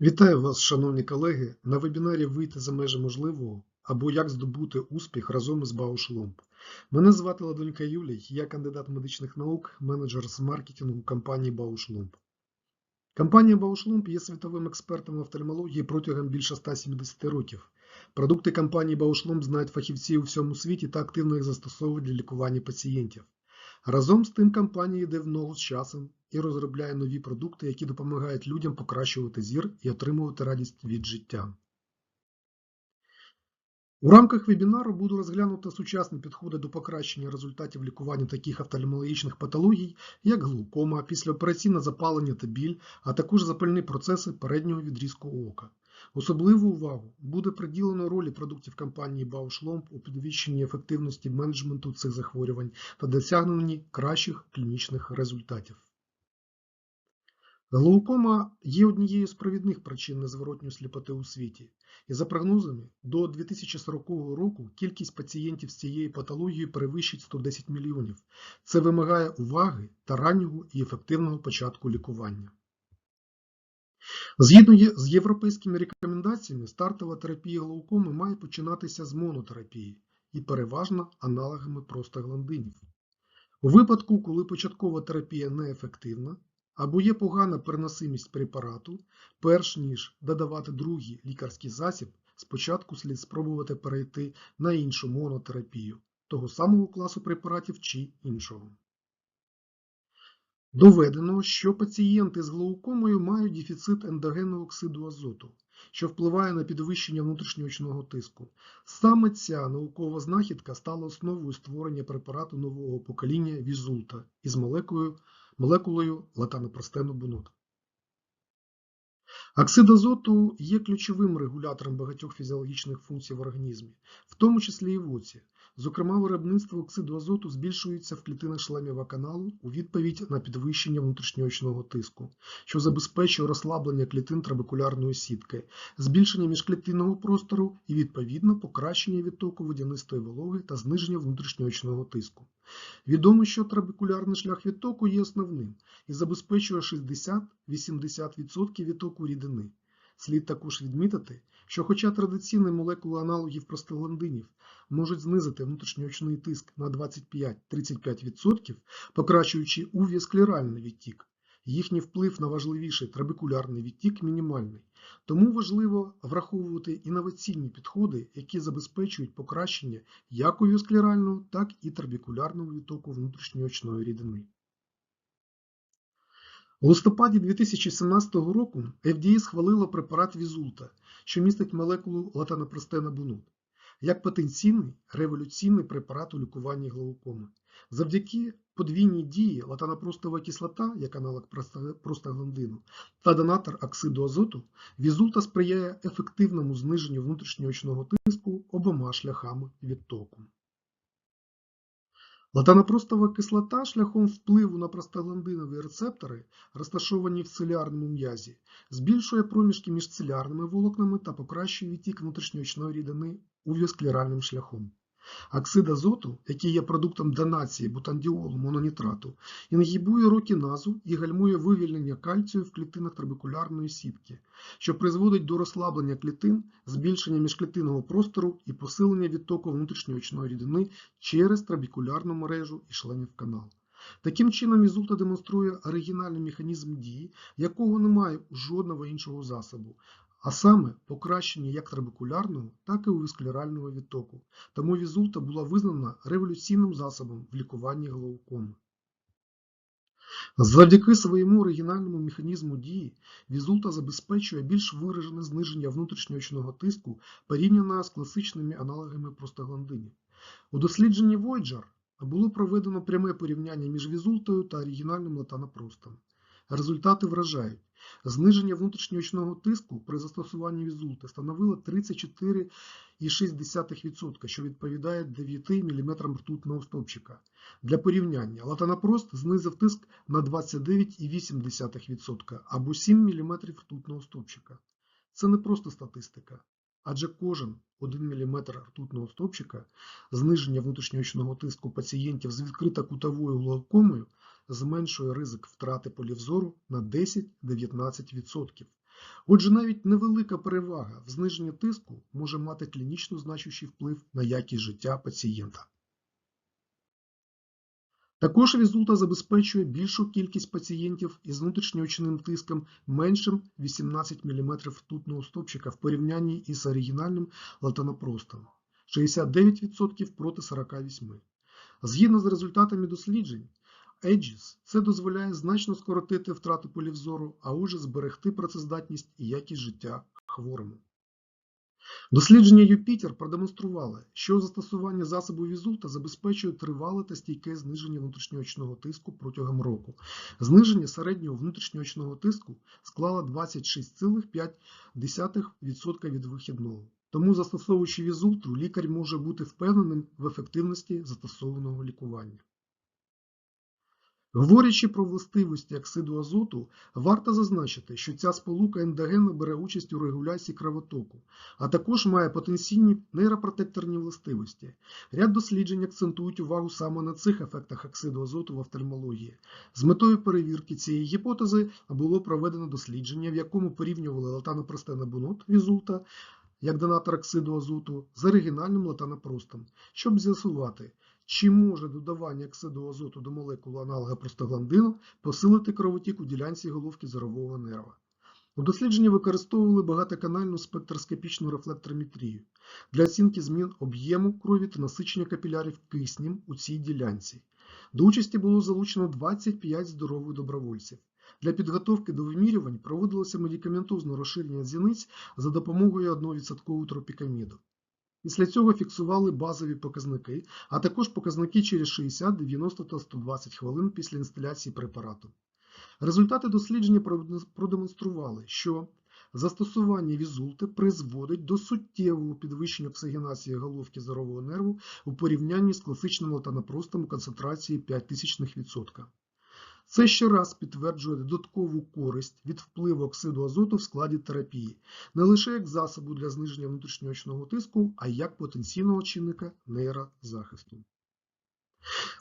Вітаю вас, шановні колеги, на вебінарі Вийти за межі можливого або Як здобути успіх разом із Баушломб. Мене звати Ладонька Юлій, я кандидат медичних наук, менеджер з маркетингу компанії Бауш Ломб. Компанія Бауш є світовим експертом в офтальмології протягом більше 170 років. Продукти компанії Бауш Ломб знають фахівці у всьому світі та активно їх застосовують для лікування пацієнтів. Разом з тим компанія йде в ногу з часом і розробляє нові продукти, які допомагають людям покращувати зір і отримувати радість від життя. У рамках вебінару буду розглянути сучасні підходи до покращення результатів лікування таких офтальмологічних патологій, як глаукома, післяопераційне запалення та біль, а також запальні процеси переднього відрізку ока. Особливу увагу буде приділено ролі продуктів компанії Lomb у підвищенні ефективності менеджменту цих захворювань та досягненні кращих клінічних результатів. Глаукома є однією з провідних причин незворотньої сліпоти у світі, і за прогнозами, до 2040 року кількість пацієнтів з цією патологією перевищить 110 мільйонів. Це вимагає уваги та раннього і ефективного початку лікування. Згідно з європейськими рекомендаціями, стартова терапія глаукоми має починатися з монотерапії і переважно аналогами простагландинів. У випадку, коли початкова терапія неефективна або є погана переносимість препарату, перш ніж додавати другий лікарський засіб, спочатку слід спробувати перейти на іншу монотерапію того самого класу препаратів чи іншого. Доведено, що пацієнти з глаукомою мають дефіцит ендогенного оксиду азоту, що впливає на підвищення внутрішньоочного тиску. Саме ця наукова знахідка стала основою створення препарату нового покоління Візулта із молекулою, молекулою латанопростену бунот. Оксид азоту є ключовим регулятором багатьох фізіологічних функцій в організмі, в тому числі і в оці. Зокрема, виробництво оксиду азоту збільшується в клітинах шлемівого каналу у відповідь на підвищення внутрішньоочного тиску, що забезпечує розслаблення клітин трабекулярної сітки, збільшення міжклітинного простору і, відповідно, покращення відтоку водянистої вологи та зниження внутрішньоочного тиску. Відомо, що трабекулярний шлях відтоку є основним і забезпечує 60-80% відтоку рідини. Слід також відмітити, що хоча традиційні молекули аналогів простагландинів можуть знизити внутрішньоочний тиск на 25-35%, покращуючи увіосклеральний відтік, їхній вплив на важливіший трабекулярний відтік мінімальний. Тому важливо враховувати інноваційні підходи, які забезпечують покращення як увіосклерального, так і трабекулярного відтоку внутрішньоочної рідини. У листопаді 2017 року FDA схвалила препарат Візулта, що містить молекулу латанопростена бунот, як потенційний революційний препарат у лікуванні глаукоми. Завдяки подвійній дії латанопростова кислота, як аналог проста- простагландину, та донатор оксиду азоту, Візулта сприяє ефективному зниженню внутрішньоочного тиску обома шляхами відтоку. Латанопростова кислота шляхом впливу на простагландинові рецептори, розташовані в целярному м'язі, збільшує проміжки між целярними волокнами та покращує відтік внутрішньоочної рідини увіосклеральним шляхом. Оксид азоту, який є продуктом донації бутандіолу мононітрату, інгібує рокіназу і гальмує вивільнення кальцію в клітинах трабекулярної сітки, що призводить до розслаблення клітин, збільшення міжклітинного простору і посилення відтоку внутрішньоочної рідини через трабекулярну мережу і членів канал. Таким чином, Ізулта демонструє оригінальний механізм дії, якого немає у жодного іншого засобу, а саме покращення як трабекулярного, так і увісклерального відтоку. Тому Візулта була визнана революційним засобом в лікуванні глаукоми. Завдяки своєму оригінальному механізму дії Візулта забезпечує більш виражене зниження внутрішньоочного тиску порівняно з класичними аналогами простагландинів. У дослідженні Voyager було проведено пряме порівняння між візултою та оригінальним латанопростом. Результати вражають. Зниження внутрішньоочного тиску при застосуванні візулти становило 34,6%, що відповідає 9 мм ртутного стовпчика. Для порівняння латанопрост знизив тиск на 29,8% або 7 мм ртутного стовпчика. Це не просто статистика, адже кожен 1 мм ртутного стовпчика зниження внутрішньоочного тиску пацієнтів з відкрита-кутовою глаукомою зменшує ризик втрати полів зору на 10-19%. Отже, навіть невелика перевага в зниженні тиску може мати клінічно значущий вплив на якість життя пацієнта. Також візулта забезпечує більшу кількість пацієнтів із внутрішньоочним тиском меншим 18 мм ртутного стовпчика в порівнянні із оригінальним латанапростом – 69% проти 48%. Згідно з результатами досліджень, EGIS це дозволяє значно скоротити втрату полів зору, а отже зберегти працездатність і якість життя хворому. Дослідження Юпітер продемонстрували, що застосування засобу візулта забезпечує тривале та стійке зниження внутрішньоочного тиску протягом року. Зниження середнього внутрішньоочного тиску склало 26,5% від вихідного. Тому, застосовуючи візултру, лікар може бути впевненим в ефективності застосованого лікування. Говорячи про властивості оксиду азоту, варто зазначити, що ця сполука ендогенно бере участь у регуляції кровотоку, а також має потенційні нейропротекторні властивості. Ряд досліджень акцентують увагу саме на цих ефектах оксиду азоту в офтальмології. З метою перевірки цієї гіпотези було проведено дослідження, в якому порівнювали латанопростенобунот візулта як донатор оксиду азоту з оригінальним латанапростом, щоб з'ясувати, чи може додавання оксиду азоту до молекули аналога простагландину посилити кровотік у ділянці головки зорового нерва? У дослідженні використовували багатоканальну спектроскопічну рефлектрометрію для оцінки змін об'єму крові та насичення капілярів киснем у цій ділянці. До участі було залучено 25 здорових добровольців. Для підготовки до вимірювань проводилося медикаментозне розширення зіниць за допомогою 1% тропікаміду. Після цього фіксували базові показники, а також показники через 60, 90 та 120 хвилин після інсталяції препарату. Результати дослідження продемонстрували, що застосування візулти призводить до суттєвого підвищення оксигенації головки зорового нерву у порівнянні з класичним латанапростом у концентрації 0,05%. Це ще раз підтверджує додаткову користь від впливу оксиду азоту в складі терапії, не лише як засобу для зниження внутрішньоочного тиску, а й як потенційного чинника нейрозахисту.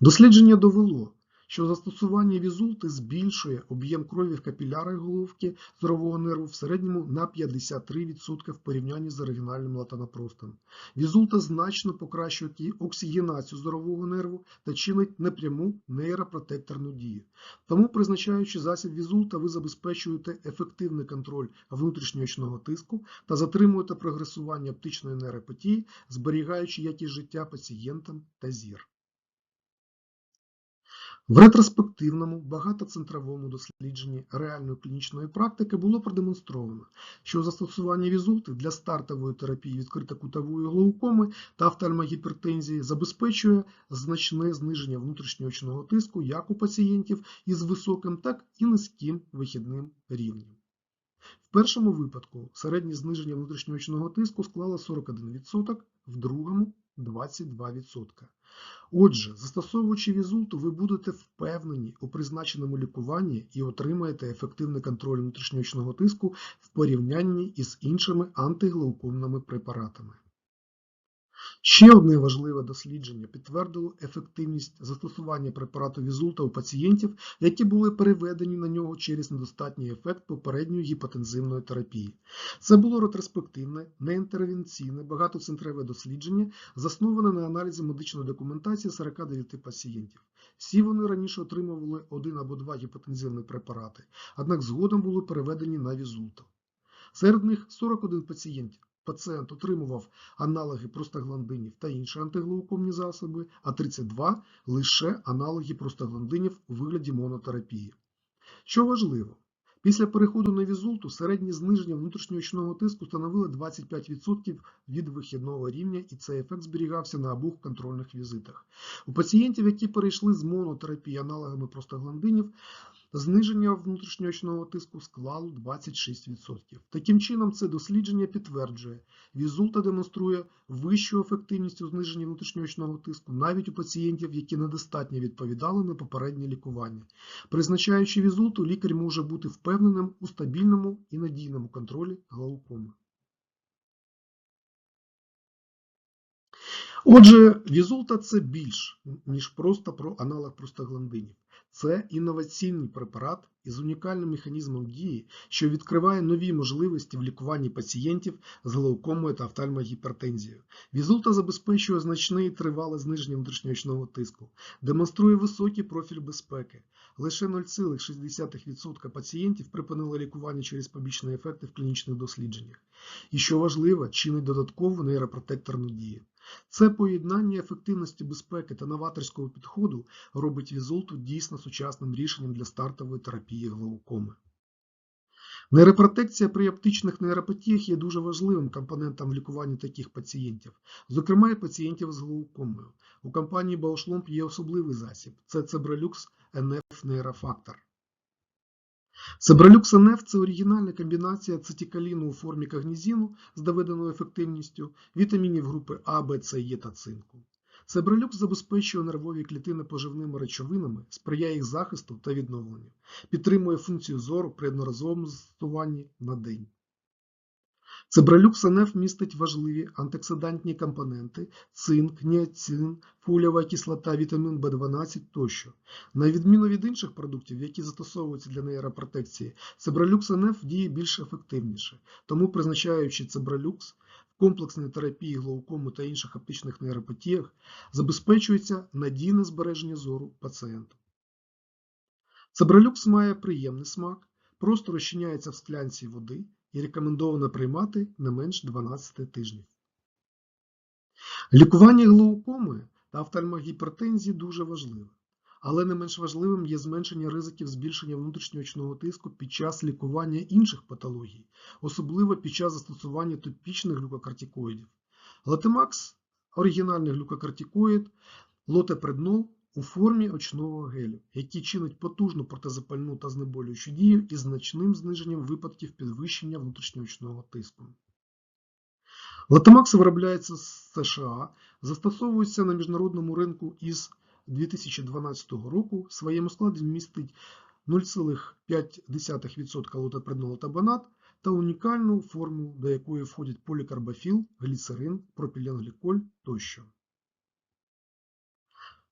Дослідження довело, що застосування візулти збільшує об'єм крові в капілярах головки зорового нерву в середньому на 53% в порівнянні з оригінальним латанапростом. Візулта значно покращує оксигенацію зорового нерву та чинить непряму нейропротекторну дію. Тому, призначаючи засіб візулта, ви забезпечуєте ефективний контроль внутрішньоочного тиску та затримуєте прогресування оптичної нейропатії, зберігаючи якість життя пацієнтам та зір. В ретроспективному багатоцентровому дослідженні реальної клінічної практики було продемонстровано, що застосування візулти для стартової терапії відкритокутової глаукоми та офтальмогіпертензії забезпечує значне зниження внутрішньоочного тиску як у пацієнтів із високим, так і низьким вихідним рівнем. В першому випадку середнє зниження внутрішньоочного тиску склало 41%, в другому 22%. Отже, застосовуючи візулту, ви будете впевнені у призначеному лікуванні і отримаєте ефективний контроль внутрішньоочного тиску в порівнянні із іншими антиглаукомними препаратами. Ще одне важливе дослідження підтвердило ефективність застосування препарату візулта у пацієнтів, які були переведені на нього через недостатній ефект попередньої гіпотензивної терапії. Це було ретроспективне, неінтервенційне, багатоцентрове дослідження, засноване на аналізі медичної документації 49 пацієнтів. Всі вони раніше отримували один або два гіпотензивні препарати, однак згодом були переведені на візулту. Серед них 41 пацієнтів. Пацієнт отримував аналоги простагландинів та інші антиглаукомні засоби, а 32 – лише аналоги простагландинів у вигляді монотерапії. Що важливо, після переходу на візулту середнє зниження внутрішньоочного тиску становило 25% від вихідного рівня, і цей ефект зберігався на обох контрольних візитах. У пацієнтів, які перейшли з монотерапії аналогами простагландинів, Зниження внутрішньоочного тиску склало 26%. Таким чином, це дослідження підтверджує, візулта демонструє вищу ефективність у зниженні внутрішньоочного тиску навіть у пацієнтів, які недостатньо відповідали на попереднє лікування. Призначаючи візулту, лікар може бути впевненим у стабільному і надійному контролі глаукоми. Отже, візулта це більш, ніж просто про аналог простагландинів. Це інноваційний препарат із унікальним механізмом дії, що відкриває нові можливості в лікуванні пацієнтів з глаукомою та офтальмогіпертензією. Візулта забезпечує значне і тривале зниження внутрішньоочного тиску, демонструє високий профіль безпеки. Лише 0,6% пацієнтів припинили лікування через побічні ефекти в клінічних дослідженнях. І що важливо, чинить додаткову нейропротекторну дію. Це поєднання ефективності безпеки та новаторського підходу робить візулту дійсно сучасним рішенням для стартової терапії глаукоми. Нейропротекція при оптичних нейропатіях є дуже важливим компонентом в лікуванні таких пацієнтів, зокрема і пацієнтів з глаукомою. У компанії Bausch є особливий засіб це Cebralux NF нейрофактор. Cebralux – це оригінальна комбінація цитікаліну у формі кагнізіну з доведеною ефективністю, вітамінів групи А, Б, С, Е та цинку. Cebralux забезпечує нервові клітини поживними речовинами, сприяє їх захисту та відновленню, підтримує функцію зору при одноразовому застосуванні на день. Cebralux NF містить важливі антиоксидантні компоненти цинк, ніацин, фолієва кислота, вітамін В12 тощо. На відміну від інших продуктів, які застосовуються для нейропротекції, Cebralux NF діє більш ефективніше, тому призначаючи в комплексній терапії глаукому та інших оптичних нейропатіях, забезпечується надійне збереження зору пацієнта. Cebralux має приємний смак, просто розчиняється в склянці води і рекомендовано приймати не менш 12 тижнів. Лікування глаукоми та офтальмогіпертензії дуже важливе, але не менш важливим є зменшення ризиків збільшення внутрішньоочного тиску під час лікування інших патологій, особливо під час застосування топічних глюкокортикоїдів. Латимакс оригінальний глюкокортикоїд, лотепреднол у формі очного гелю, який чинить потужну протизапальну та знеболюючу дію із значним зниженням випадків підвищення внутрішньоочного тиску. Латамакс виробляється з США, застосовується на міжнародному ринку із 2012 року. В своєму складі містить 0,5% лотопреднолу та банат та унікальну форму, до якої входять полікарбофіл, гліцерин, пропіленгліколь тощо.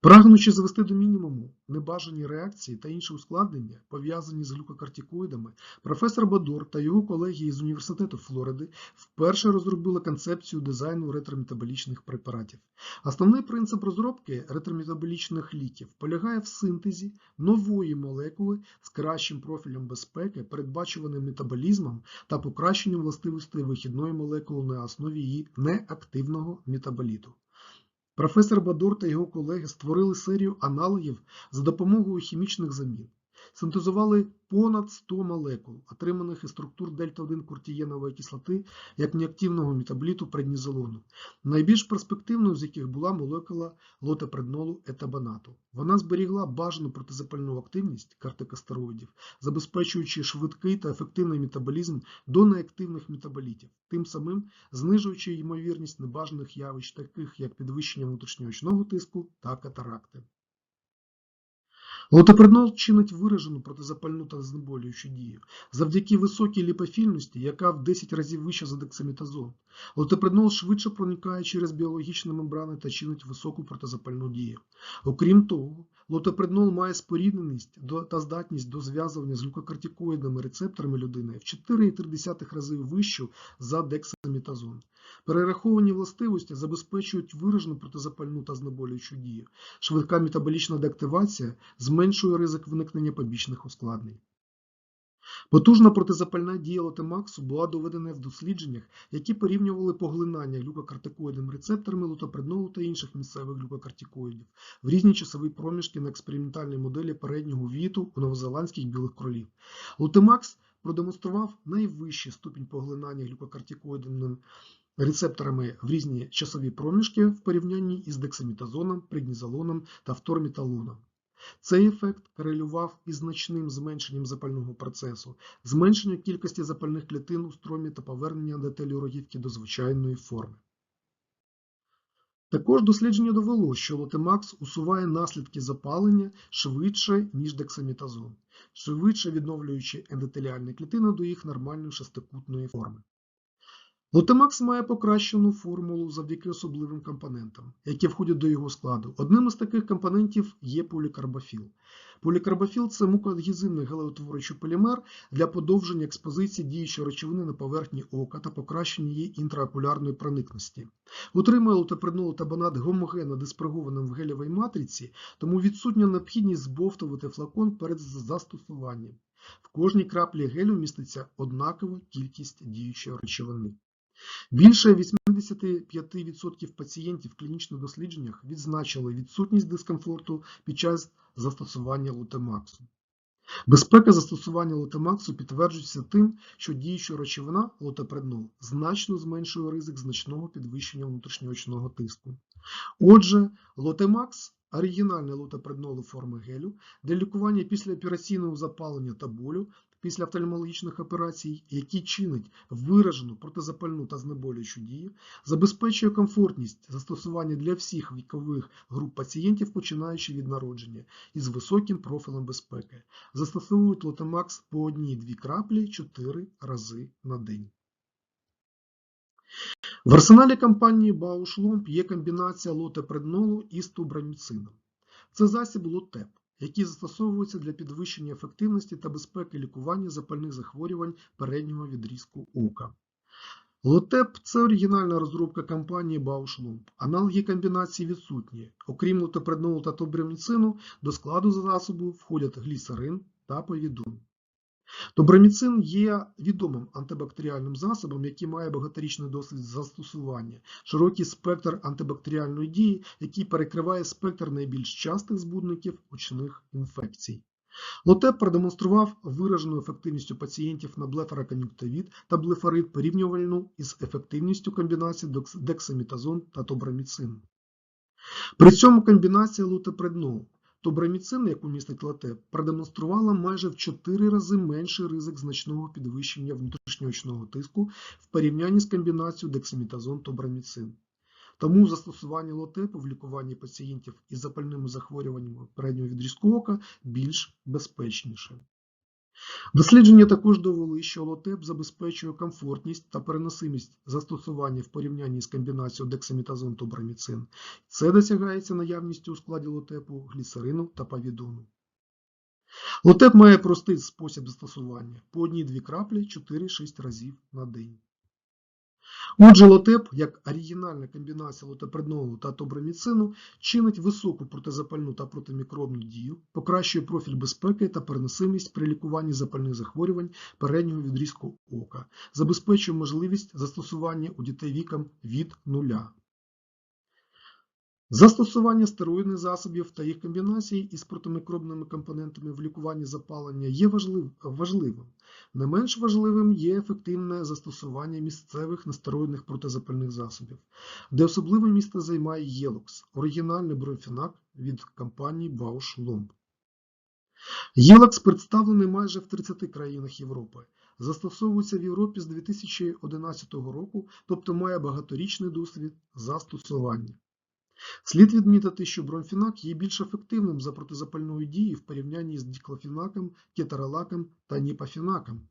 Прагнучи звести до мінімуму небажані реакції та інші ускладнення, пов'язані з глюкокортикоїдами, професор Бадор та його колеги із Університету Флориди вперше розробили концепцію дизайну ретрометаболічних препаратів. Основний принцип розробки ретрометаболічних ліків полягає в синтезі нової молекули з кращим профілем безпеки, передбачуваним метаболізмом та покращенням властивостей вихідної молекули на основі її неактивного метаболіту. Професор Бадур та його колеги створили серію аналогів за допомогою хімічних замін. Синтезували понад 100 молекул, отриманих із структур дельта-1 кортієнової кислоти як неактивного метаболіту преднізолону, найбільш перспективною з яких була молекула лотопреднолу етабанату. Вона зберігла бажану протизапальну активність кортикостероїдів, забезпечуючи швидкий та ефективний метаболізм до неактивних метаболітів, тим самим знижуючи ймовірність небажаних явищ, таких як підвищення внутрішньоочного тиску та катаракти. Лотопреднол чинить виражену протизапальну та знеболюючу дію завдяки високій ліпофільності, яка в 10 разів вища за дексаметазон. Лотопреднол швидше проникає через біологічні мембрани та чинить високу протизапальну дію. Окрім того, лотопреднол має спорідненість та здатність до зв'язування з глюкокортикоїдними рецепторами людини в 4,3 рази вищу за дексамітазон. Перераховані властивості забезпечують виражену протизапальну та знеболюючу дію. Швидка метаболічна деактивація зменшує ризик виникнення побічних ускладнень. Потужна протизапальна дія лотемаксу була доведена в дослідженнях, які порівнювали поглинання глюкокортикоїдними рецепторами лотопреднолу та інших місцевих глюкокортикоїдів в різні часові проміжки на експериментальній моделі переднього віту у новозеландських білих кролів. Лотемакс продемонстрував найвищий ступінь поглинання глюкокортикоїдним рецепторами в різні часові проміжки в порівнянні із дексаметазоном, преднізолоном та вторміталоном. Цей ефект корелював із значним зменшенням запального процесу, зменшенням кількості запальних клітин у стромі та повернення детелю рогівки до звичайної форми. Також дослідження довело, що лотемакс усуває наслідки запалення швидше, ніж дексаметазон, швидше відновлюючи ендотеліальні клітини до їх нормальної шестикутної форми. Лотемакс має покращену формулу завдяки особливим компонентам, які входять до його складу. Одним із таких компонентів є полікарбофіл. Полікарбофіл це мукоадгезивний гелеутворюючий полімер для подовження експозиції діючої речовини на поверхні ока та покращення її інтраокулярної проникності. Утримує лутопреднол табанат гомогенно диспергованим в гелєвій матриці, тому відсутня необхідність збовтувати флакон перед застосуванням. В кожній краплі гелю міститься однакова кількість діючої речовини. Більше 85% пацієнтів в клінічних дослідженнях відзначили відсутність дискомфорту під час застосування лутемаксу. Безпека застосування лутемаксу підтверджується тим, що діюча речовина лотопреднол значно зменшує ризик значного підвищення внутрішньоочного тиску. Отже, лотемакс оригінальний лотопреднол у форми гелю для лікування післяопераційного запалення та болю після офтальмологічних операцій, який чинить виражену протизапальну та знеболюючу дію, забезпечує комфортність застосування для всіх вікових груп пацієнтів, починаючи від народження, із високим профілем безпеки. Застосовують лотемакс по одній-дві краплі 4 рази на день. В арсеналі компанії Lomb є комбінація лотепреднолу із тубраміцином. Це засіб лотеп, який застосовуються для підвищення ефективності та безпеки лікування запальних захворювань переднього відрізку ока. Лотеп це оригінальна розробка компанії Bausch Аналоги комбінації відсутні. Окрім лотепреднолу та тубраміцину, до складу засобу входять глісерин та повідон. Доброміцин є відомим антибактеріальним засобом, який має багаторічний досвід застосування, широкий спектр антибактеріальної дії, який перекриває спектр найбільш частих збудників очних інфекцій. Лотеп продемонстрував виражену ефективність у пацієнтів на блефарокон'юктивіт та блефарит порівнювальну із ефективністю комбінації дексамітазон та тобраміцин. При цьому комбінація лутепреднол Тобраміцин, яку містить латеп, продемонструвала майже в 4 рази менший ризик значного підвищення внутрішньоочного тиску в порівнянні з комбінацією дексамітазон-тобраміцин. Тому застосування лотепу в лікуванні пацієнтів із запальними захворюваннями переднього відрізку ока більш безпечніше. Дослідження також довели, що лотеп забезпечує комфортність та переносимість застосування в порівнянні з комбінацією дексамітазон-тобраміцин. Це досягається наявністю у складі лотепу, гліцерину та павідону. Лотеп має простий спосіб застосування по одній-дві краплі 4-6 разів на день. Отже, лотеп, як оригінальна комбінація лотопреднолу та тобраміцину, чинить високу протизапальну та протимікробну дію, покращує профіль безпеки та переносимість при лікуванні запальних захворювань переднього відрізку ока, забезпечує можливість застосування у дітей віком від нуля. Застосування стероїдних засобів та їх комбінацій із протимікробними компонентами в лікуванні запалення є важливим. Не менш важливим є ефективне застосування місцевих нестероїдних протизапальних засобів, де особливе місце займає Єлокс, оригінальний бронфінак від компанії Bausch Lomb. Єлокс представлений майже в 30 країнах Європи. Застосовується в Європі з 2011 року, тобто має багаторічний досвід застосування. Слід відмітити, що бромфінак є більш ефективним за протизапальною дією в порівнянні з діклофінаком, кетаралаком та ніпафінаком.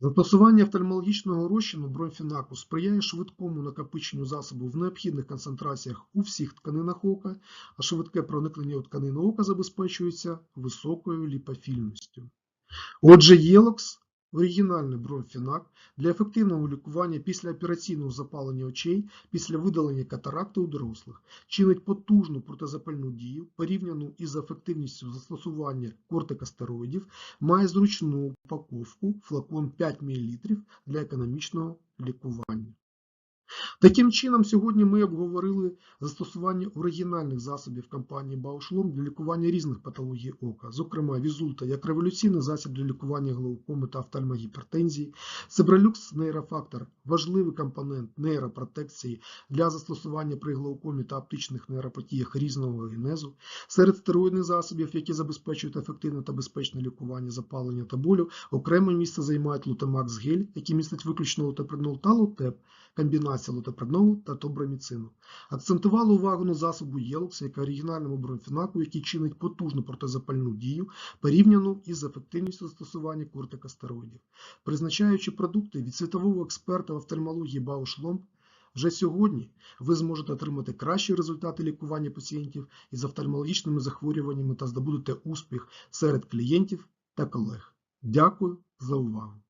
Застосування офтальмологічного розчину бромфінаку сприяє швидкому накопиченню засобу в необхідних концентраціях у всіх тканинах ока, а швидке проникнення у тканину ока забезпечується високою ліпофільністю. Отже, єлокс оригінальний бронфінак для ефективного лікування після операційного запалення очей після видалення катаракти у дорослих, чинить потужну протизапальну дію, порівняну із ефективністю застосування кортикостероїдів, має зручну упаковку флакон 5 мл для економічного лікування. Таким чином, сьогодні ми обговорили застосування оригінальних засобів компанії Lomb для лікування різних патологій ока, зокрема візульта як революційний засіб для лікування глаукоми та офтальмогіпертензії, Себралюкс нейрофактор важливий компонент нейропротекції для застосування при глаукомі та оптичних нейропатіях різного генезу, серед стероїдних засобів, які забезпечують ефективне та безпечне лікування запалення та болю, окреме місце займають лутемакс гель, який містить виключно лутепреднол та лутеп, комбінація лотопреднолу та тобраміцину. Акцентували увагу на засобу Єлокс як оригінальному бронфінаку, який чинить потужну протизапальну дію, порівняну із ефективністю застосування кортикостероїдів. Призначаючи продукти від світового експерта в офтальмології Lomb, Вже сьогодні ви зможете отримати кращі результати лікування пацієнтів із офтальмологічними захворюваннями та здобудете успіх серед клієнтів та колег. Дякую за увагу!